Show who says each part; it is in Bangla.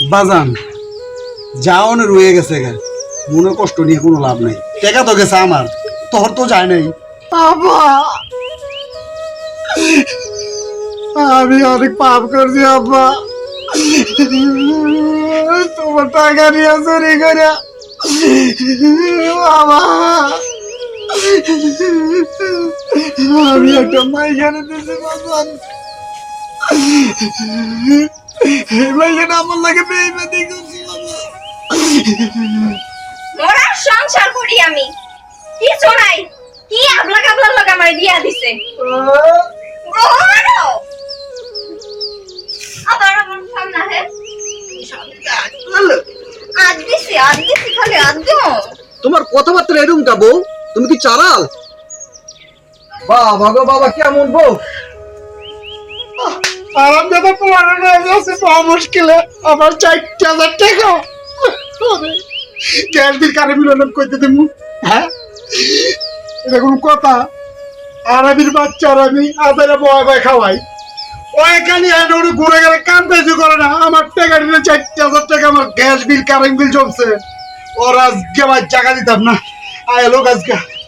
Speaker 1: বাজান যাওনে রয়ে গেছে গা। মনে কষ্ট নিয়ে কোনো লাভ নাই। টেকা তো গেছে আমার তোর তো যায় নাই। আব্বা আমি অনেক পাপ করছি, আব্বা। তোমার টাকা নিয়ে চুরি করে বাবা! আমি একটা মাইখানে বাজান মাইখানে আমার লাগে বেইমানি করছি বাবা
Speaker 2: সংসার করি আমি। কিছু নাই কি আবলা কাবলা লোক আমার দিয়া দিছে? ওমানো আবার আমার সামনে হে? আজ দিছি আজ দিছি খালি আজ দিও।
Speaker 3: তোমার কথাবার্তা এরকম কা বউ তুমি কি চালাল? বাবা গো বাবা কেমন বউ?
Speaker 1: আরাম দাদা পুরানো আছে পাওয়া মুশকিলে আমার চারটে হাজার টাকা। গ্যাস বিল কারে মিলন করতে দেবো হ্যাঁ? এটা কোনো কথা। আরামির বাচ্চার আমি আদারে বয় বয় খাওয়াই। ওইখানে এনে ঘুরে গেলে কাম বেশি করে না। আমার টাকা দিলে চারটে হাজার টাকা আমার গ্যাস বিল, কারেন্ট বিল জমছে। ওর আজকে আমার জায়গা দিতাম না। আয় লোক আজকে।